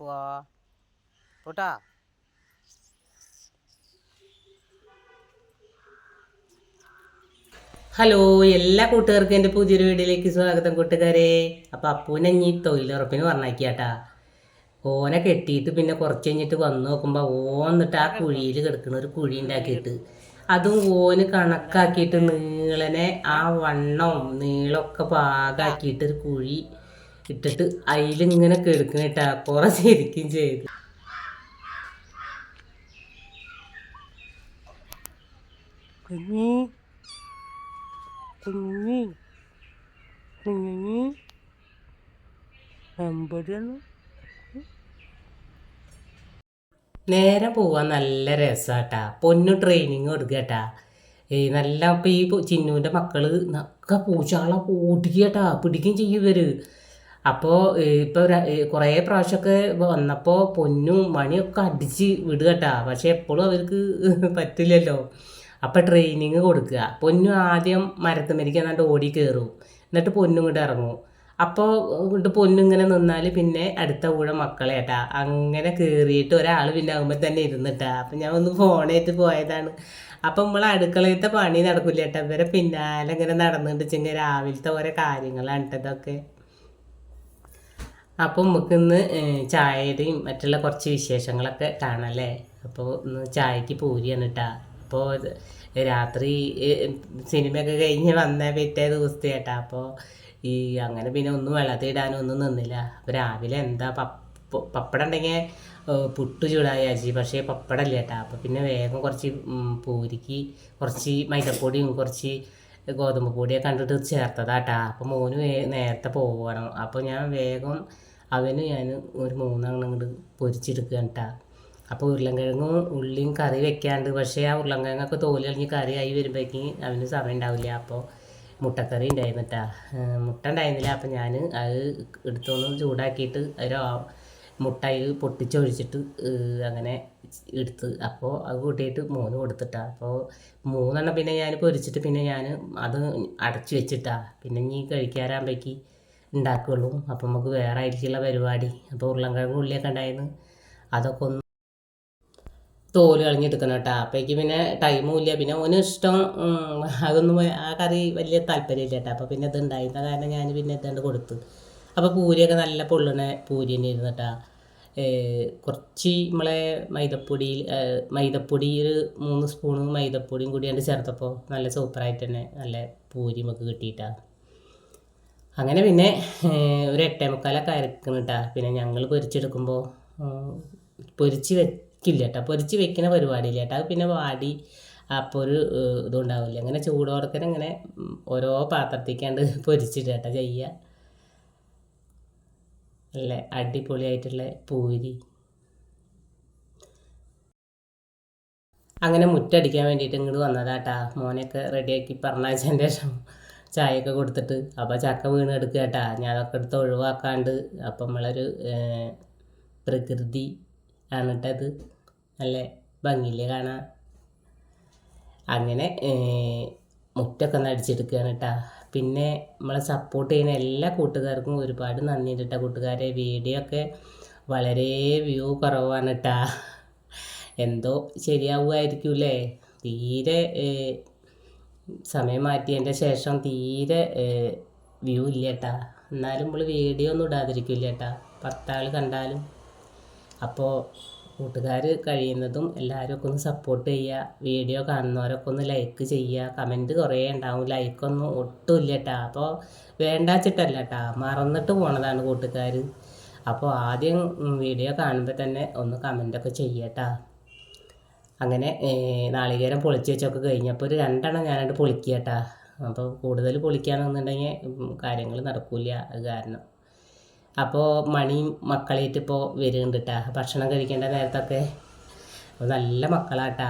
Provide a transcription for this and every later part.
പോവാ പോട്ടാ. ഹലോ എല്ലാ കൂട്ടുകാർക്കും എന്റെ പുതിയൊരു വീഡിയോയിലേക്ക് സ്വാഗതം കൂട്ടുകാരെ. അപ്പം അപ്പൂനെ ഇനി തൊഴിലുറപ്പിന് പറഞ്ഞാക്കിയാട്ടാ ഓനെ കെട്ടിയിട്ട് പിന്നെ കുറച്ച് കഴിഞ്ഞിട്ട് വന്ന് നോക്കുമ്പോൾ ഓൻ എന്നിട്ട് ആ കുഴിയിൽ കിടക്കുന്ന ഒരു കുഴി ഉണ്ടാക്കിയിട്ട്. അതും ഓന് കണക്കാക്കിയിട്ട് നീളനെ ആ വണ്ണവും നീളമൊക്കെ പാകാക്കിയിട്ട് ഒരു കുഴി ഇട്ടിട്ട് അതിലിങ്ങനെ കെടുക്കുന്ന ടാക്കോറ ശരിക്കും ചെയ്തു. കുഞ്ഞി. കുഞ്ഞി. കുഞ്ഞി. എമ്പടിയാണ് നേരെ പോവാൻ നല്ല രസാട്ടാ. പൊന്നു ട്രെയിനിങ് കൊടുക്കട്ടാ. ഈ നല്ല ഇപ്പം ഈ ചിന്നുവിന്റെ മക്കൾ നക്ക പൂച്ചാളെ ഓടിക്കട്ടാ പിടിക്കുകയും ചെയ്യും ഇവർ. അപ്പോൾ ഇപ്പോൾ കുറേ പ്രാവശ്യമൊക്കെ വന്നപ്പോൾ പൊന്നും മണിയൊക്കെ അടിച്ച് വിടുകട്ടാ. പക്ഷേ എപ്പോഴും അവർക്ക് പറ്റില്ലല്ലോ. അപ്പോൾ ട്രെയിനിങ് കൊടുക്കുക. പൊന്നു ആദ്യം മരത്തുമരിക്ക് എന്നിട്ട് ഓടി കയറും എന്നിട്ട് പൊന്നും ഇങ്ങോട്ട് ഇറങ്ങും. അപ്പോൾ ഇങ്ങോട്ട് പൊന്നിങ്ങനെ നിന്നാൽ പിന്നെ അടുത്ത കൂടെ മക്കളെ ഏട്ടാ അങ്ങനെ കയറിയിട്ട് ഒരാൾ പിന്നെ ആകുമ്പോൾ തന്നെ ഇരുന്നിട്ടാ. അപ്പം ഞാൻ ഒന്ന് ഫോണേറ്റ് പോയതാണ്. അപ്പം നമ്മൾ അടുക്കളയത്തെ പണി നടക്കില്ല ഏട്ടാ ഇവരെ പിന്നാലെ ഇങ്ങനെ നടന്നിട്ട് വെച്ചെങ്കിൽ രാവിലത്തെ ഓരോ കാര്യങ്ങളാണ് ഇതൊക്കെ. അപ്പം നമുക്കിന്ന് ചായയുടെയും മറ്റുള്ള കുറച്ച് വിശേഷങ്ങളൊക്കെ കാണാല്ലേ? അപ്പോൾ ഇന്ന് ചായക്ക് പൂരിയാണ് കേട്ടാ അപ്പോൾ രാത്രി സിനിമയൊക്കെ കഴിഞ്ഞ് വന്ന പിറ്റേ ദിവസത്തെ കേട്ടാ അപ്പോൾ ഈ അങ്ങനെ പിന്നെ ഒന്നും വെള്ളത്തിൽ ഇടാനും ഒന്നും നിന്നില്ല. അപ്പോൾ രാവിലെ എന്താ പപ്പ പപ്പടം ഉണ്ടെങ്കിൽ പുട്ട് ചൂടായി അജി. പക്ഷേ പപ്പടം കേട്ടാ അപ്പോൾ പിന്നെ വേഗം കുറച്ച് പൂരിക്ക് കുറച്ച് മൈദപ്പൊടിയും കുറച്ച് ഗോതമ്പ് പൊടിയൊക്കെ കണ്ടിട്ട് ചേർത്തതാട്ടാ അപ്പോൾ മോന് നേരത്തെ പോകണം അപ്പോൾ ഞാൻ വേഗം അവന് ഞാൻ ഒരു മൂന്നെണ്ണം ഇങ്ങോട്ട് പൊരിച്ചെടുക്കുകയാണ് കേട്ടോ അപ്പോൾ ഉരുളൻകിഴങ്ങും ഉള്ളിയും കറി വെക്കാണ്ട് പക്ഷേ ആ ഉരുളൻകിഴങ്ങൊക്കെ തോൽ കളഞ്ഞ് കറി ആയി വരുമ്പോഴേക്കും അവന് സമയം ഉണ്ടാവില്ല. അപ്പോൾ മുട്ടക്കറി ഉണ്ടായിരുന്നു കേട്ടാ മുട്ട ഉണ്ടായിരുന്നില്ല. അപ്പം ഞാൻ അത് എടുത്തൊന്ന് ചൂടാക്കിയിട്ട് ഒരു മുട്ട അതിൽ പൊട്ടിച്ചൊഴിച്ചിട്ട് അങ്ങനെ എടുത്ത് അപ്പോൾ അത് കൂട്ടിയിട്ട് മൂന്ന് കൊടുത്തിട്ടാ. അപ്പോൾ മൂന്നെണ്ണം പിന്നെ ഞാൻ പൊരിച്ചിട്ട് പിന്നെ ഞാൻ അത് അടച്ചു വെച്ചിട്ടാ. പിന്നെ ഇനി കഴിക്കാറാകുമ്പോഴേക്ക് ഉണ്ടാക്കുകയുള്ളൂ അപ്പം നമുക്ക് വേറെ ആയിരിക്കുള്ള പരിപാടി. അപ്പോൾ ഉരുളൻകിഴങ്ങ് ഉള്ളിയൊക്കെ ഉണ്ടായിരുന്നു. അതൊക്കെ ഒന്ന് തോൽ കളഞ്ഞെടുക്കണം കേട്ടോ. അപ്പോഴേക്ക് പിന്നെ ടൈമും ഇല്ല. പിന്നെ ഓന് ഇഷ്ടം അതൊന്നും ആ കറി വലിയ താല്പര്യമില്ല കേട്ടോ. അപ്പോൾ പിന്നെ ഇത് ഉണ്ടായിരുന്ന കാരണം ഞാൻ പിന്നെ ഇതാണ്ട് കൊടുത്തു. അപ്പോൾ പൂരിയൊക്കെ നല്ല പൊള്ളണ പൂരി തന്നെ ഇരുന്നു കേട്ടോ കുറച്ച് നമ്മളെ മൈദപ്പൊടിയിൽ മൈദപ്പൊടി ഒരു മൂന്ന് സ്പൂണ് മൈദപ്പൊടിയും കൂടി അതിന്റെ ചേർത്തപ്പോൾ നല്ല സൂപ്പറായിട്ട് തന്നെ നല്ല പൂരി നമുക്ക് കിട്ടിയിട്ടാണ് അങ്ങനെ പിന്നെ ഒരു എട്ടേ മുക്കാലൊക്കെ അരക്കണം കേട്ടോ പിന്നെ ഞങ്ങൾ പൊരിച്ചെടുക്കുമ്പോൾ പൊരിച്ച് വെക്കില്ല കേട്ടോ പൊരിച്ച് വെക്കുന്ന പരിപാടിയില്ല കേട്ടോ അത് പിന്നെ വാടി അപ്പോൾ ഒരു ഇതുണ്ടാവില്ല. അങ്ങനെ ചൂടോടത്തിന് ഇങ്ങനെ ഓരോ പാത്രത്തേക്കാണ്ട് പൊരിച്ചിട്ട് കേട്ടോ ചെയ്യുക നല്ല അടിപൊളിയായിട്ടുള്ള പൂരി. അങ്ങനെ മുറ്റടിക്കാൻ വേണ്ടിയിട്ട് ഇങ്ങോട്ട് വന്നതാട്ടാ മോനെയൊക്കെ റെഡിയാക്കി പറഞ്ഞയച്ചതിന്റെ ശേഷം ചായയൊക്കെ കൊടുത്തിട്ട്. അപ്പോൾ ചക്ക വീണ് എടുക്കുക കേട്ടാ. ഞാൻ എടുത്ത് ഒഴിവാക്കാണ്ട്. അപ്പം നമ്മളൊരു പ്രകൃതി ആണ് കേട്ടത് നല്ല ഭംഗിയിൽ കാണാൻ അങ്ങനെ മുറ്റൊക്കെ ഒന്ന് അടിച്ചെടുക്കുകയാണ് കേട്ടാ. പിന്നെ നമ്മളെ സപ്പോർട്ട് ചെയ്യുന്ന എല്ലാ കൂട്ടുകാർക്കും ഒരുപാട് നന്ദിയുണ്ട് കേട്ടോ കൂട്ടുകാരെ. വീഡിയോ ഒക്കെ വളരെ വ്യൂ കുറവാണ് കേട്ടാ. എന്തോ ശരിയാവുമായിരിക്കൂലേ തീരെ സമയം മാറ്റിയതിന്റെ ശേഷം തീരെ വ്യൂ ഇല്ല കേട്ടാ എന്നാലും നമ്മൾ വീഡിയോ ഒന്നും ഇടാതിരിക്കില്ല കേട്ടാ പത്താൾ കണ്ടാലും. അപ്പോൾ കൂട്ടുകാർ കഴിയുന്നതും എല്ലാവരും ഒക്കെ ഒന്ന് സപ്പോർട്ട് ചെയ്യുക വീഡിയോ കാണുന്നവരൊക്കെ ഒന്ന് ലൈക്ക് ചെയ്യുക കമന്റ് കുറേ ഉണ്ടാവും. ലൈക്കൊന്നും ഒട്ടും ഇല്ല കേട്ടാ അപ്പോൾ വേണ്ടാച്ചിട്ടല്ല കേട്ടാ മറന്നിട്ട് പോണതാണ് കൂട്ടുകാർ അപ്പോൾ ആദ്യം വീഡിയോ കാണുമ്പോൾ തന്നെ ഒന്ന് കമന്റൊക്കെ ചെയ്യട്ടാ. അങ്ങനെ നാളികേരം പൊളിച്ച് വെച്ചൊക്കെ കഴിഞ്ഞപ്പോൾ ഒരു രണ്ടെണ്ണം ഞാനത് പൊളിക്കുക കേട്ടാ അപ്പോൾ കൂടുതൽ പൊളിക്കുകയാണെന്നുണ്ടെങ്കിൽ കാര്യങ്ങൾ നടക്കില്ല. അത് കാരണം. അപ്പോൾ മണിയും മക്കളായിട്ട് ഇപ്പോൾ വരുന്നുണ്ട് കേട്ടാ ഭക്ഷണം കഴിക്കേണ്ട നേരത്തൊക്കെ അപ്പോൾ നല്ല മക്കളാട്ടാ.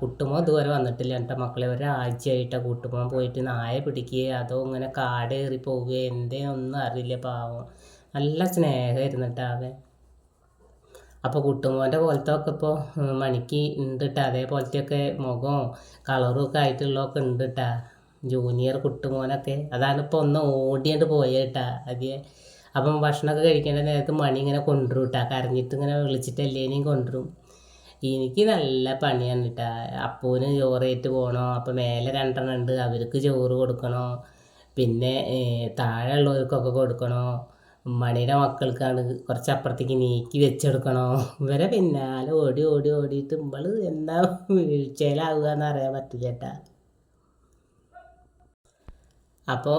കുട്ടുമോ ഇതുവരെ വന്നിട്ടില്ല. കേട്ടോ മക്കളെ ഒരാഴ്ചയായിട്ടാണ് കുട്ടുമോൻ പോയിട്ട് നായ പിടിക്കുക അതോ ഇങ്ങനെ കാടേറി പോവുക എന്തേ ഒന്നും അറിയില്ല പാവം. നല്ല സ്നേഹമായിരുന്നു കേട്ടോ അവൻ. അപ്പോൾ കുട്ടുമോന്റെ പോലത്തെ ഒക്കെ ഇപ്പോൾ മണിക്ക് ഉണ്ട് കേട്ടോ അതേപോലത്തെയൊക്കെ മുഖവും കളറും ഒക്കെ ആയിട്ടുള്ളതൊക്കെ ഉണ്ട് കേട്ടാ ജൂനിയർ കുട്ടുമോനൊക്കെ. അതാണ് ഇപ്പോൾ ഒന്ന് ഓടിയിട്ട് പോയത് കേട്ടാ അതേ അപ്പം ഭക്ഷണമൊക്കെ കഴിക്കേണ്ട നേരത്ത് മണി ഇങ്ങനെ കൊണ്ടുവരും കേട്ടോ കരഞ്ഞിട്ട് ഇങ്ങനെ വിളിച്ചിട്ട് എല്ലാവരെയും കൊണ്ടുവരും എനിക്ക് നല്ല പണിയാണ് കേട്ടോ അപ്പൂന് ചോറേറ്റ് പോകണോ അപ്പം മേലെ രണ്ടെണ്ണം ഉണ്ട് അവർക്ക് ചോറ് കൊടുക്കണോ പിന്നെ താഴെ ഉള്ളവർക്കൊക്കെ കൊടുക്കണോ മണിയുടെ മക്കൾക്കാണ് കുറച്ച് അപ്പുറത്തേക്ക് നീക്കി വെച്ചെടുക്കണോ? ഇവരെ പിന്നാലെ ഓടി ഓടി ഓടിയിട്ട് നമ്മൾ എന്താ വീഴ്ചയിലാവുക എന്ന് അറിയാൻ പറ്റില്ല ചേട്ടാ. അപ്പോൾ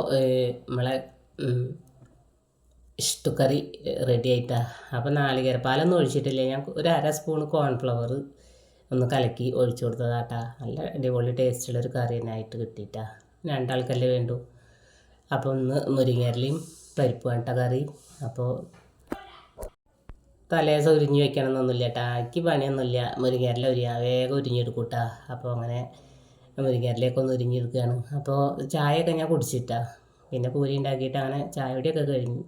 നമ്മളെ ഇഷ്ടക്കറി റെഡി ആയിട്ടാ. അപ്പോൾ നാളികേരപ്പാലൊന്നും ഒഴിച്ചിട്ടില്ല. ഞാൻ ഒരു അര സ്പൂൺ കോൺഫ്ലവർ ഒന്ന് കലക്കി ഒഴിച്ചു കൊടുത്തതാട്ടാ. നല്ല അടിപൊളി ടേസ്റ്റുള്ളൊരു കറി തന്നെ ആയിട്ട് കിട്ടിയിട്ടാ. രണ്ടാൾക്കല്ലേ വേണ്ടു. അപ്പോൾ ഒന്ന് മുരിങ്ങയിലയും പരിപ്പ് വേണ്ട കറി. അപ്പോൾ തലേദിവസം ഉരിഞ്ഞ് വെക്കണം എന്നൊന്നുമില്ല കേട്ടാ എനിക്ക് പണിയൊന്നുമില്ല. മുരിങ്ങയില ഉരിയാ. വേഗം ഉരിഞ്ഞെടുക്കൂട്ടാ അപ്പോൾ അങ്ങനെ മുരിങ്ങയിലയൊക്കെ ഒന്ന് ഉരിഞ്ഞെടുക്കുകയാണ് അപ്പോൾ ചായയൊക്കെ ഞാൻ കുടിച്ചിട്ടാ. പിന്നെ പൂരി ഉണ്ടാക്കിയിട്ട് അങ്ങനെ ചായ കുടിയൊക്കെ കഴിഞ്ഞു.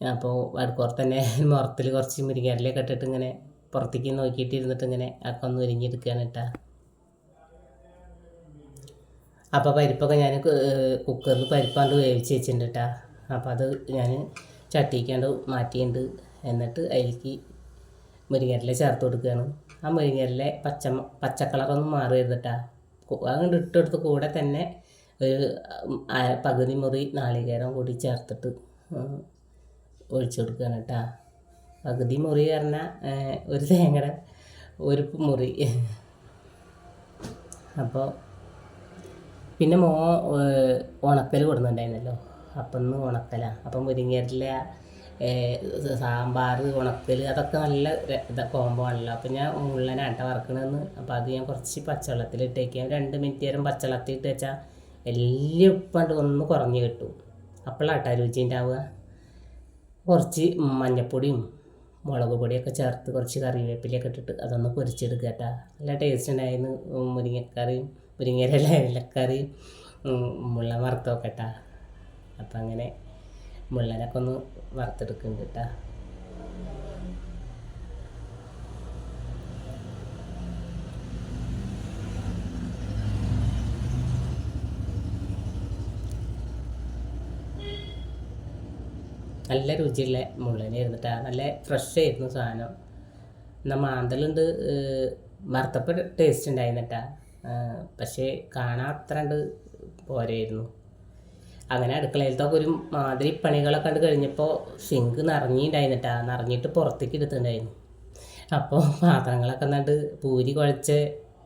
അപ്പോൾ അടുപ്പുറത്ത് തന്നെ മുറത്തിൽ കുറച്ച് മുരിങ്ങയിലയൊക്കെ ഇട്ടിട്ട് ഇങ്ങനെ പുറത്തേക്ക് നോക്കിയിട്ട് ഇരുന്നിട്ട് ഇങ്ങനെ ഒക്കെ ഒന്ന് ഉരിഞ്ഞെടുക്കുകയാണ് കേട്ടാ അപ്പോൾ പരിപ്പൊക്കെ ഞാൻ കുക്കറിൽ പരിപ്പാണ്ട് വേവിച്ച് വെച്ചിട്ടുണ്ട് കേട്ടാ അപ്പോൾ അത് ഞാൻ ചട്ടിക്കാണ്ട് മാറ്റിയിട്ടുണ്ട് എന്നിട്ട് അതിലേക്ക് മുരിങ്ങരല ചേർത്ത് കൊടുക്കുകയാണ് ആ മുരിങ്ങരല പച്ച പച്ച കളറൊന്നും മാറരുത് അങ്ങനെ ഇട്ടെടുത്ത് കൂടെ തന്നെ ഒരു പകുതി മുറി നാളികേരം കൂടി ചേർത്തിട്ട് ഒഴിച്ചു കൊടുക്കുകയാണ് കേട്ടോ പകുതി മുറി പറഞ്ഞാൽ ഒരു തേങ്ങയുടെ ഒരു മുറി. അപ്പോൾ പിന്നെ മോ ഉണക്കൽ കൊടുക്കുന്നുണ്ടായിരുന്നല്ലോ അപ്പം ഇന്ന് ഉണക്കലാണ് അപ്പം മുരിങ്ങയില സാമ്പാർ ഉണക്കൽ അതൊക്കെ നല്ല കോംബോ ആണല്ലോ. അപ്പം ഞാൻ മുള്ളനാട്ട വറക്കണമെന്ന് അപ്പം അത് ഞാൻ കുറച്ച് പച്ചവെള്ളത്തിൽ ഇട്ടേക്കാം. രണ്ട് മിനിറ്റ് നേരം പച്ചവെള്ളത്തിൽ ഇട്ട് വെച്ചാൽ വലിയ ഉപ്പാണ്ട് ഒന്ന് കുറഞ്ഞ് കിട്ടും. അപ്പോഴാട്ടാ രുചി ഉണ്ടാവുക കുറച്ച് മഞ്ഞപ്പൊടിയും മുളക് പൊടിയൊക്കെ ചേർത്ത് കുറച്ച് കറിവേപ്പിലൊക്കെ ഇട്ടിട്ട് അതൊന്ന് പൊരിച്ചെടുക്കുക കേട്ടോ നല്ല ടേസ്റ്റ് ഉണ്ടായിരുന്നു മുരിങ്ങക്കറിയും മുരിങ്ങയില ഇലക്കറിയും മുള്ള മുള്ളൻ വറുത്തൊക്കെ കേട്ടാ അപ്പം അങ്ങനെ മുള്ളനൊക്കെ ഒന്ന് വറുത്തെടുക്കുന്നുണ്ട് കേട്ടോ നല്ല രുചിയുള്ള മുള്ളനായിരുന്നു കേട്ടോ നല്ല ഫ്രഷ് ആയിരുന്നു സാധനം. എന്നാൽ മാന്തലുണ്ട് വറുത്തപ്പോൾ ടേസ്റ്റ് ഉണ്ടായിരുന്നു കേട്ടോ പക്ഷേ അത്ര പോരായിരുന്നു. അങ്ങനെ അടുക്കളയിലത്തൊക്കെ ഒരു മാതിരി പണികളൊക്കെ കണ്ട് കഴിഞ്ഞപ്പോൾ സിങ്ക് നിറഞ്ഞിട്ടുണ്ടായിരുന്നിട്ടാ നിറഞ്ഞിട്ട് പുറത്തേക്ക് എടുത്തിട്ടുണ്ടായിരുന്നു. അപ്പോൾ പാത്രങ്ങളൊക്കെ നട്ട് പൂരി കുഴച്ച്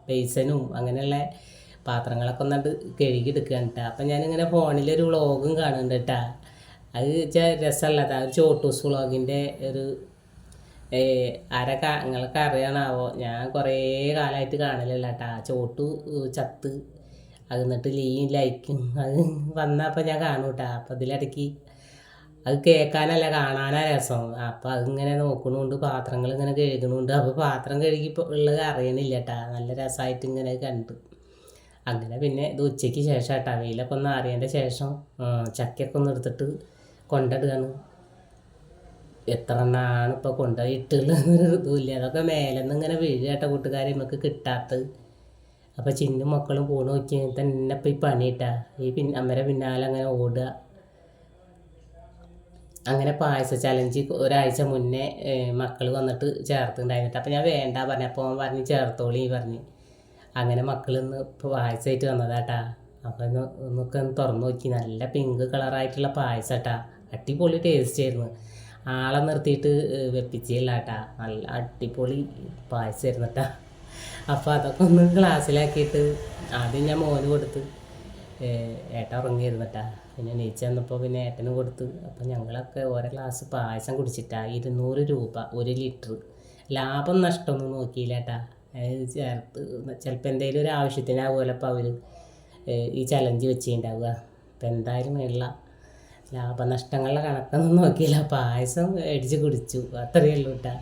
ബേസനും അങ്ങനെയുള്ള പാത്രങ്ങളൊക്കെ ഒന്നണ്ട് കഴുകി എടുക്കുകയാണ് കേട്ടോ അപ്പം ഞാനിങ്ങനെ ഫോണിലൊരു വ്ളോഗും കാണുന്നുണ്ട് അത് വെച്ചാൽ രസമല്ല ഒരു ചോട്ടൂസ് വ്ളോഗിന്റെ ഒരു ആരൊക്കെ നിങ്ങൾക്ക് അറിയണാവോ ഞാൻ കുറേ കാലമായിട്ട് കാണലില്ല ചോട്ടു ചത്ത് അത് എന്നിട്ട് ലീ ലൈക്കും അത് വന്നപ്പോൾ ഞാൻ കാണും കേട്ടോ അപ്പം ഇതിലിടയ്ക്ക് അത് കേൾക്കാനല്ല കാണാനാ രസം. അപ്പം അതിങ്ങനെ നോക്കണുണ്ട് പാത്രങ്ങൾ ഇങ്ങനെ കഴുകണുണ്ട്. അപ്പോൾ പാത്രം കഴുകി ഉള്ളത് അറിയണില്ല കേട്ടാ നല്ല രസമായിട്ട് ഇങ്ങനെ കണ്ടു. അങ്ങനെ പിന്നെ ഇത് ഉച്ചയ്ക്ക് ശേഷം കേട്ടാ വെയിലൊക്കെ ഒന്ന് അറിയേണ്ട ശേഷം ചക്കയൊക്കെ ഒന്ന് എടുത്തിട്ട് കൊണ്ടിടുകയാണ്. എത്ര എണ്ണാണ് ഇപ്പോൾ കൊണ്ടുപോയിട്ടുള്ളതെന്നൊരു ഇതുമില്ല അതൊക്കെ മേലെ നിന്ന് ഇങ്ങനെ വീഴുക കേട്ടോ കൂട്ടുകാരെ. നമുക്ക് കിട്ടാത്തത്. അപ്പോൾ ചിന്നും മക്കളും പോണ് നോക്കി. തന്നെ ഇപ്പോൾ ഈ പണിയിട്ടാ. ഈ പിന്നെ അമ്മരെ പിന്നാലെ അങ്ങനെ ഓടുക അങ്ങനെ പായസ ചലഞ്ച് ഒരാഴ്ച മുന്നേ മക്കൾ വന്നിട്ട് ചേർത്തുണ്ടായിരുന്നിട്ട്. അപ്പോൾ ഞാൻ വേണ്ട പറഞ്ഞു. അപ്പോൾ അവൻ പറഞ്ഞ് ചേർത്തോളി പറഞ്ഞ്. അങ്ങനെ മക്കൾ ഇന്ന് ഇപ്പോൾ പായസമായിട്ട് വന്നതാട്ടാ. അപ്പോൾ ഒന്ന് ഒന്നൊക്കെ ഒന്ന് തുറന്നു നോക്കി. നല്ല പിങ്ക് കളറായിട്ടുള്ള പായസം കേട്ടാ അടിപൊളി ടേസ്റ്റ് ആയിരുന്നു. ആളെ നിർത്തിയിട്ട് വെപ്പിച്ചില്ല കേട്ടാ നല്ല അടിപൊളി പായസമായിരുന്നു കേട്ടാ അപ്പോൾ അതൊക്കെ ഒന്ന് ഗ്ലാസ്സിലാക്കിയിട്ട് ആദ്യം ഞാൻ മോന് കൊടുത്ത്. ഏട്ട ഉറങ്ങിയിരുന്നിട്ടാ. പിന്നെ നീച്ച വന്നപ്പോൾ പിന്നെ ഏട്ടന് കൊടുത്ത്. അപ്പം ഞങ്ങളൊക്കെ ഓരോ ഗ്ലാസ് പായസം കുടിച്ചിട്ടാ. ഇരുന്നൂറ് രൂപ ഒരു ലിറ്റർ. ലാഭം നഷ്ടമൊന്നും നോക്കിയില്ല കേട്ടാ അത് ചേർത്ത് ചിലപ്പോൾ എന്തെങ്കിലും ഒരു ആവശ്യത്തിനാവുമല്ലോ അപ്പോൾ അവർ ഈ ചലഞ്ച് വെച്ചിട്ടുണ്ടാവുക അപ്പം എന്തായാലും ഉള്ള ലാഭനഷ്ടങ്ങളുടെ കണക്കൊന്നും നോക്കിയില്ല. പായസം അടിച്ച് കുടിച്ചു. അത്രയേ ഉള്ളൂ കേട്ടാ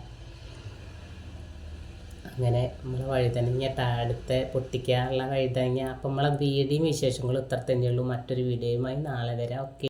അങ്ങനെ നമ്മളെ വഴുതനങ്ങ അടുത്ത പൊട്ടിക്കാനുള്ള വഴുതനങ്ങ അപ്പം നമ്മളെ വീഡിയോയും വിശേഷങ്ങളും ഇത്ര തന്നെയുള്ളൂ മറ്റൊരു വീഡിയോയുമായി നാളെ വരാം. ഓക്കെ